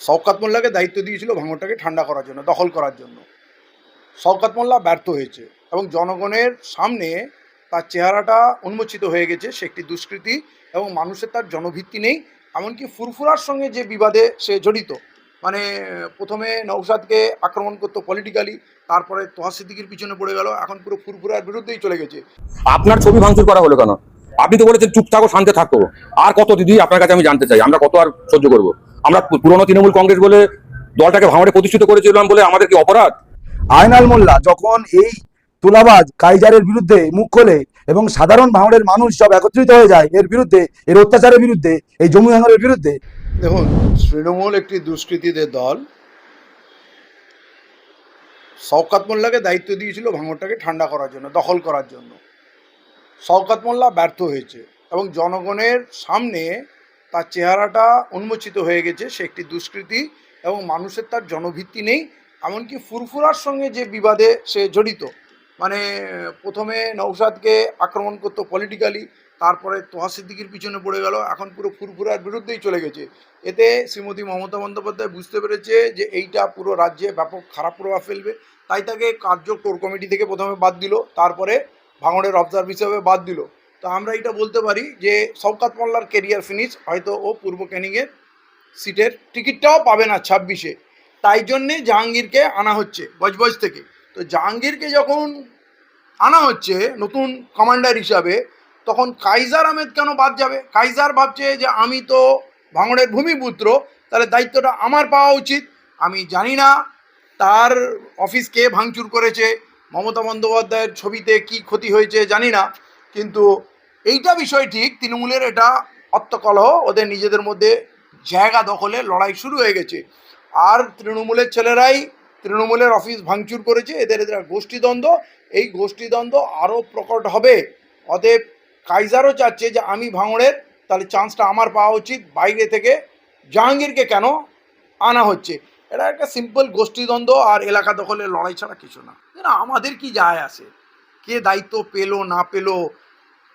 শওকাত মোল্লাকে দায়িত্ব দিয়েছিল ভাঙরটাকে ঠান্ডা করার জন্য, দখল করার জন্য। শওকাত মোল্লা ব্যর্থ হয়েছে এবং জনগণের সামনে তার চেহারাটা উন্মোচিত হয়ে গেছে, সে একটি দুষ্কৃতী এবং মানুষের তার জনভিত্তি নেই, এমনকি ফুরফুরার সঙ্গে যে বিবাদে সে জড়িত মানে প্রথমে নৌসাদকে আক্রমণ করতো পলিটিক্যালি তারপরে তোহা সিদ্দিকির পিছনে পড়ে গেল, এখন পুরো ফুরফুরার বিরুদ্ধেই চলে গেছে। আপনার ছবি ভাঙচুর করা হলো কেন? আপনি তো বলেছেন চুপ থাকো শান্তে থাকো। আর কত দিদি আপনার কাছে আমি জানতে চাই আমরা কত আর সহ্য করব? আমরা পুরনো তৃণমূল কংগ্রেস বলে দলটাকে ভাঙড়ে প্রতিষ্ঠিত করেছিলাম বলে আমাদের কি অপরাধ? আয়নাল মোল্লা যখন এই তুলাবাজ কাইজারের বিরুদ্ধে মুখ খোলে এবং সাধারণ ভাঙড়ের মানুষ সব একত্রিত হয়ে যায় এর বিরুদ্ধে এর অত্যাচারের বিরুদ্ধে এই জমি ভাঙড়ের বিরুদ্ধে। দেখুন তৃণমূল একটি দুষ্কৃতীদের দল। শওকাত মোল্লাকে দায়িত্ব দিয়েছিল ভাঙড়টাকে ঠান্ডা করার জন্য দখল করার জন্য। শওকাত মোল্লা ব্যর্থ হয়েছে এবং জনগণের সামনে তার চেহারাটা উন্মোচিত হয়ে গেছে, সে একটি দুষ্কৃতী এবং মানুষের তার জনভিত্তি নেই। এমনকি ফুরফুরার সঙ্গে যে বিবাদে সে জড়িত মানে প্রথমে নৌসাদকে আক্রমণ করতো পলিটিক্যালি তারপরে তোহা সিদ্দিকির পিছনে পড়ে গেল, এখন পুরো ফুরফুরার বিরুদ্ধেই চলে গেছে। এতে শ্রীমতী মমতা বন্দ্যোপাধ্যায় বুঝতে পেরেছে যে এইটা পুরো রাজ্যে ব্যাপক খারাপ প্রভাব ফেলবে। তাই তাকে কার্য কোর কমিটি থেকে প্রথমে বাদ দিল, তারপরে ভাঙড়ের অবজার্ভ হিসেবে বাদ দিল। তো আমরা এটা বলতে পারি যে শওকাত মোল্লার কেরিয়ার ফিনিশ হয়তো ও পূর্ব ক্যানিংয়ের সিটের টিকিটটাও পাবে না ছাব্বিশে। তাই জন্যে জাহাঙ্গীরকে আনা হচ্ছে বজবজ থেকে। তো জাহাঙ্গীরকে যখন আনা হচ্ছে নতুন কমান্ডার হিসাবে, তখন কাইজার আহমেদ কেন বাদ যাবে? কাইজার ভাবছে যে আমি তো ভাঙড়ের ভূমিপুত্র, তাহলে দায়িত্বটা আমার পাওয়া উচিত। আমি জানি না তার অফিস কে ভাঙচুর করেছে। মমতা বন্দ্যোপাধ্যায়ের ছবিতে কি ক্ষতি হয়েছে জানি না, কিন্তু এইটা বিষয় ঠিক, তৃণমূলের এটা অত্তকলহ ওদের নিজেদের মধ্যে জায়গা দখলে লড়াই শুরু হয়ে গেছে। আর তৃণমূলের ছেলেরাই তৃণমূলের অফিস ভাঙচুর করেছে, এদের এদের গোষ্ঠীদ্বন্দ্ব, এই গোষ্ঠীদ্বন্দ্ব আরও প্রকট হবে। অতএব কাইজারও চাচ্ছে যে আমি ভাঙড়ের, তাহলে চান্সটা আমার পাওয়া উচিত, বাইরে থেকে জাহাঙ্গীরকে কেন আনা হচ্ছে? এটা একটা সিম্পল গোষ্ঠীদ্বন্দ্ব আর এলাকা দখলের লড়াই ছাড়া কিছু না। আমাদের কি যায় আসে? কে দায়িত্ব পেল, না পেল?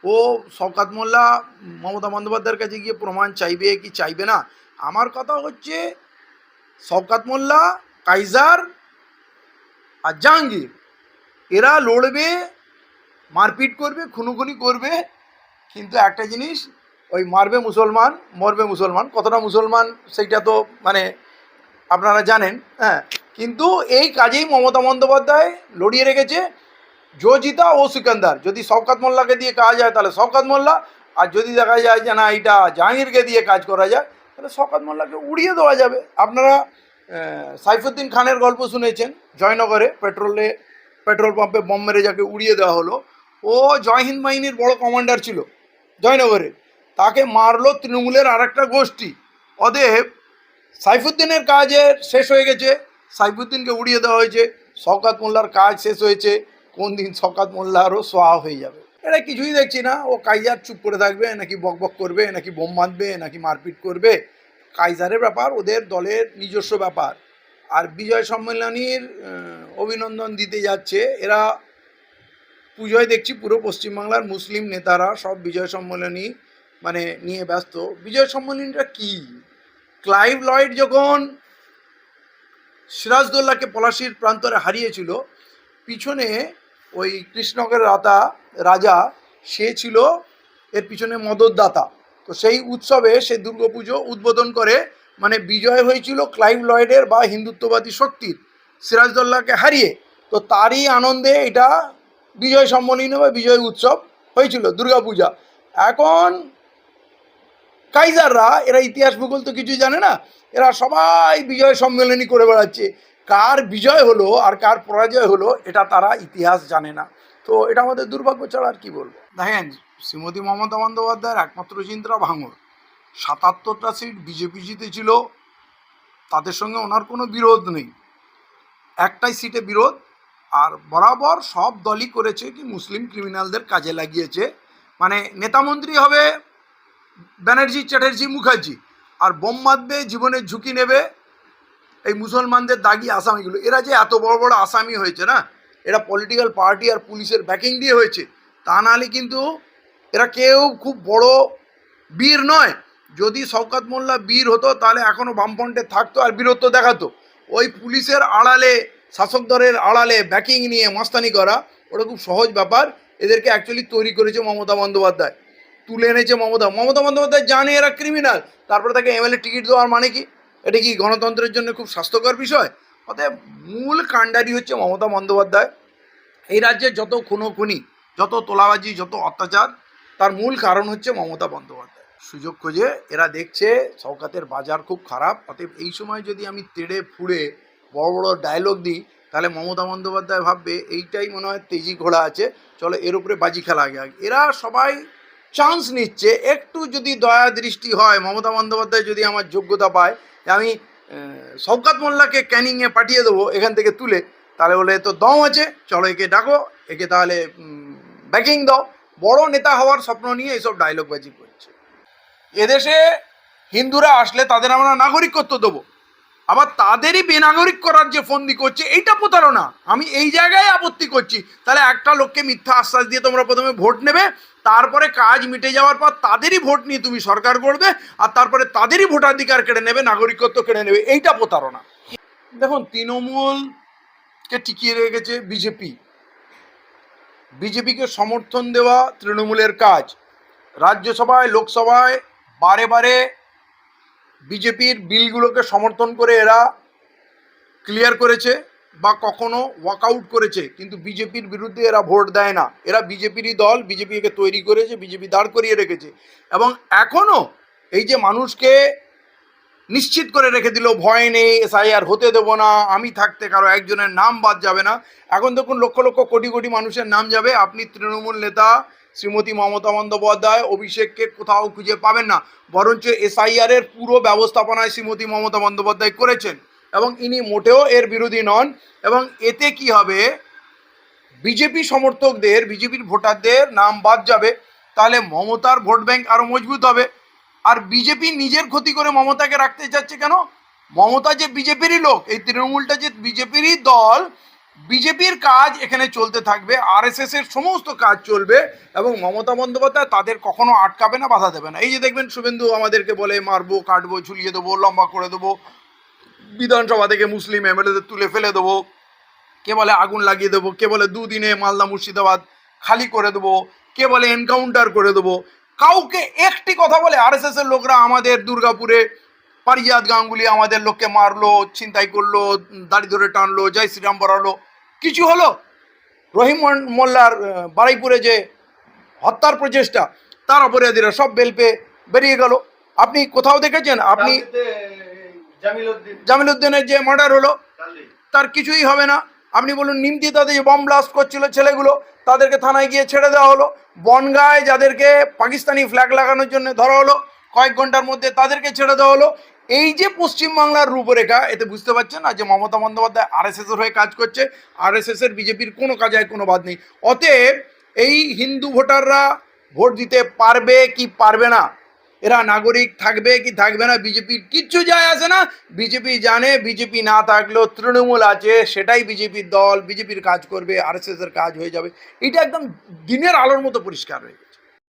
ও শওকাত মোল্লা, মমতা বন্দ্যোপাধ্যায়ের কাছে গিয়ে প্রমাণ চাইবে কি চাইবে না? আমার কথা হচ্ছে, শওকাত মোল্লা, কাইজার আর জাহাঙ্গীর, এরা লড়বে, মারপিট করবে, খুনোখুনি করবে, কিন্তু একটা জিনিস, ওই মারবে মুসলমান, মরবে মুসলমান, কতটা মুসলমান, সেইটা তো মানে আপনারা জানেন হ্যাঁ। কিন্তু এই কাজেই মমতা বন্দ্যোপাধ্যায় লড়িয়ে রেখেছে জো জিতা ও সিকান্দার। যদি শওকাত মোল্লাকে দিয়ে কাজ হয়, তাহলে শওকাত মোল্লা, আর যদি দেখা যায় যে না এটা জাহাঙ্গীরকে দিয়ে কাজ করা যায়, তাহলে শওকাত মোল্লাকে উড়িয়ে দেওয়া যাবে। আপনারা সাইফুদ্দিন খানের গল্প শুনেছেন, জয়নগরে পেট্রোলে, পেট্রোল পাম্পে বম মেরে যাকে উড়িয়ে দেওয়া হলো, ও জয় হিন্দ বাহিনীর বড় কমান্ডার ছিল জয়নগরে। তাকে মারলো তৃণমূলের আরেকটা গোষ্ঠী। অতএব সাইফুদ্দিনের কাজের শেষ হয়ে গেছে। সাইফুদ্দিনকে উড়িয়ে দেওয়া হয়েছে। শওকাত মোল্লার কাজ শেষ হয়েছে। কোন দিন শওকাত মোল্লারও সোয়া হয়ে যাবে। এটা কিছুই দেখছি না। ও কাইজার চুপ করে থাকবে, নাকি বক বক করবে, নাকি বোম বাঁধবে, নাকি মারপিট করবে। কাইজারের ব্যাপার, ওদের দলের নিজস্ব ব্যাপার। আর বিজয় সম্মেলনীর অভিনন্দন দিতে যাচ্ছে। এরা পুজোয় দেখছি পুরো পশ্চিমবাংলার মুসলিম নেতারা সব বিজয় সম্মেলনী মানে নিয়ে ব্যস্ত। বিজয় সম্মেলনীটা কি? ক্লাইভ লয়েড যখন সিরাজদৌল্লাকে পলাশির প্রান্তরে হারিয়েছিল। পিছনে ওই কৃষ্ণকের রাতা রাজা, সে ছিল এর পিছনে মদতদাতা। তো সেই উৎসবে সে দুর্গাপুজো উদ্বোধন করে মানে বিজয় হয়েছিল ক্লাইভ লয়েডের বা হিন্দুত্ববাদী শক্তির সিরাজদৌল্লাকে হারিয়ে। তো তারই আনন্দে এটা বিজয় সম্মেলনী বা বিজয় উৎসব হয়েছিল দুর্গাপূজা। এখন কাইজাররা, এরা ইতিহাস ভূগোল তো কিছুই জানে না, এরা সবাই বিজয় সম্মেলনী করে বেড়াচ্ছে। কার বিজয় হলো আর কার পরাজয় হলো, এটা তারা ইতিহাস জানে না। তো এটা আমাদের দুর্ভাগ্য ছাড়া আর কি বলব? দেখেন, শ্রীমতী মমতা বন্দ্যোপাধ্যায়ের একমাত্র চিন্তা ভাঙর সাতাত্তরটা সিট বিজেপি জিতেছিল, তাদের সঙ্গে ওনার কোনো বিরোধ নেই। একটাই সিটে বিরোধ, আর বরাবর সব দলই করেছে কি মুসলিম ক্রিমিনালদের কাজে লাগিয়েছে। মানে নেতামন্ত্রী হবে ব্যানার্জি, চ্যাটার্জি, মুখার্জি। আর বোম মারবে, জীবনের ঝুঁকি নেবে এই মুসলমানদের দাগি আসামিগুলো। এরা যে এত বড় বড় আসামি হয়েছে না? এরা পলিটিক্যাল পার্টি আর পুলিশের ব্যাকিং দিয়ে হয়েছে। তা নাহলে কিন্তু এরা কেউ খুব বড় বীর নয়। যদি শওকাত মোল্লা বীর হতো, তাহলে এখনও বামফ্রন্টে থাকতো আর বীরত্ব দেখাতো। ওই পুলিশের আড়ালে, শাসক দলের আড়ালে ব্যাকিং নিয়ে মাস্তানি করা, ওটা খুব সহজ ব্যাপার। এদেরকে অ্যাকচুয়ালি তৈরি করেছে মমতা বন্দ্যোপাধ্যায়। তুলে এনেছে মমতা। মমতা বন্দ্যোপাধ্যায় জানে এরা ক্রিমিনাল তারপরে তাকে এমএলএ টিকিট দেওয়ার মানে কি? এটা কি গণতন্ত্রের জন্য খুব স্বাস্থ্যকর বিষয়? অতএব মূল কাণ্ডারি হচ্ছে মমতা বন্দ্যোপাধ্যায়। এই রাজ্যে যত খুনোখুনি, যত তোলাবাজি, যত অত্যাচার, তার মূল কারণ হচ্ছে মমতা বন্দ্যোপাধ্যায়। সুযোগ খোঁজে এরা দেখছে সৌকাতের বাজার খুব খারাপ। অতএব এই সময় যদি আমি তেড়ে ফুড়ে বড় বড় ডায়লগ দিই, তাহলে মমতা বন্দ্যোপাধ্যায় ভাববে, এইটাই মনে হয় তেজি ঘোড়া আছে, চলো এর উপরে বাজি খেলা আগে আগে। এরা সবাই চান্স নিচ্ছে, একটু যদি দয়া দৃষ্টি হয়, মমতা বন্দ্যোপাধ্যায় যদি আমার যোগ্যতা পায় আমি শওকাত মোল্লাকে ক্যানিংয়ে পাঠিয়ে দেবো, এখান থেকে তুলে, তাহলে বলে তো দম আছে, চলো একে ডাকো, একে তাহলে ব্যাকিং দাও। বড় নেতা হওয়ার স্বপ্ন নিয়ে এইসব ডায়লগবাজি করছে এদেশে হিন্দুরা আসলে তাদের আমরা নাগরিকত্ব দেবো। আবার তাদেরই বেনাগরিক করার যে ফন্দি করছে, এইটা প্রতারণা। আমি এই জায়গায় আপত্তি করছি। তাহলে একটা লোককে মিথ্যা আশ্বাস দিয়ে তোমরা প্রথমে ভোট নেবে তারপরে কাজ মিটে যাওয়ার পর তাদেরই ভোট নিয়ে তুমি সরকার করবে আর তারপরে তাদেরই ভোটাধিকার কেড়ে নেবে, নাগরিকত্ব কেড়ে নেবে, এইটা প্রতারণা। দেখুন তৃণমূলকে টিকিয়ে রেখেছে বিজেপি। বিজেপিকে সমর্থন দেওয়া তৃণমূলের কাজ। রাজ্যসভায়, লোকসভায়, বারে বারে বিজেপির বিলগুলোকে সমর্থন করে এরা ক্লিয়ার করেছে। বা কখনো ওয়াকআউট করেছে, কিন্তু বিজেপির বিরুদ্ধে এরা ভোট দেয় না। এরা বিজেপিরই দল, বিজেপি একে তৈরি করেছে, বিজেপি দাঁড় করিয়ে রেখেছে। এবং এখনও এই যে মানুষকে নিশ্চিত করে রেখে দিল, ভয় নেই এসআইআর হতে দেবো না, আমি থাকতে কারও একজনের নাম বাদ যাবে না। এখন দেখুন, লক্ষ লক্ষ কোটি কোটি মানুষের নাম যাবে। আপনি তৃণমূল নেতা শ্রীমতী মমতা বন্দ্যোপাধ্যায়, অভিষেককে কোথাও খুঁজে পাবেন না। বরঞ্চ এসআইআর এর পুরো ব্যবস্থাপনায় শ্রীমতী মমতা বন্দ্যোপাধ্যায় করেছেন। এবং ইনি মোটেও এর বিরোধী নন এবং এতে কি হবে? বিজেপি সমর্থকদের, বিজেপির ভোটারদের নাম বাদ যাবে, তাহলে মমতার ভোট ব্যাংক আরও মজবুত হবে। আর বিজেপি নিজের ক্ষতি করে মমতাকে রাখতে চাচ্ছে কেন? মমতা যে বিজেপিরই লোক, এই তৃণমূলটা যে বিজেপিরই দল, বিজেপির কাজ এখানে চলতে থাকবে আরএসএস এর সমস্ত কাজ চলবে এবং মমতা বন্দ্যোপাধ্যায় তাদের কখনো আটকাবে না, বাধা দেবে না। এই যে দেখবেন শুভেন্দু আমাদেরকে বলে, মারবো, কাটবো, ঝুলিয়ে দেবো, লম্বা করে দেবো বিধানসভা থেকে মুসলিম এমএলএদের তুলে ফেলে দেবো। কে বলে আগুন লাগিয়ে দেবো, কে বলে দুদিনে মালদা মুর্শিদাবাদ খালি করে দেবো, কে বলে এনকাউন্টার করে দেবো। কাউকে একটি কথা বলে আরএসএস এর লোকরা আমাদের দুর্গাপুরে পারিজাত গাঙ্গুলি আমাদের লোককে মারলো, ছিনতাই করল, দাড়ি ধরে টানলো, জয় শ্রীরাম বলালো কিছু হলো? রহিম মোল্লার বারুইপুরে যে হত্যার প্রচেষ্টা, তার অপরাধীরা সব বেল পেয়ে বেরিয়ে গেল। আপনি কোথাও দেখেছেন? আপনি জামিল উদ্দিনের যে মার্ডার হলো তার কিছুই হবে না। আপনি বলুন নিমতি তাদের যে বম ব্লাস্ট করছিল ছেলেগুলো তাদেরকে থানায় গিয়ে ছেড়ে দেওয়া হলো। বনগায় যাদেরকে পাকিস্তানি ফ্ল্যাগ লাগানোর জন্য ধরা হলো কয়েক ঘণ্টার মধ্যে তাদেরকে ছেড়ে দেওয়া হলো। এই যে পশ্চিমবাংলার রূপরেখা এতে বুঝতে পারছেন না যে মমতা বন্দ্যোপাধ্যায় আরএসএস এর হয়ে কাজ করছে। আরএসএস এর বিজেপির কোনো কাজে কোনো বাদ নেই। অতএব এই হিন্দু ভোটাররা ভোট দিতে পারবে কি পারবে না এরা নাগরিক থাকবে কি থাকবে না বিজেপির কিচ্ছু যায় আসে না। বিজেপি জানে, বিজেপি না থাকলেও তৃণমূল আছে, সেটাই বিজেপির দল, বিজেপির কাজ করবে আর কাজ হয়ে যাবে। এটা একদম দিনের আলোর মতো পরিষ্কার হয়ে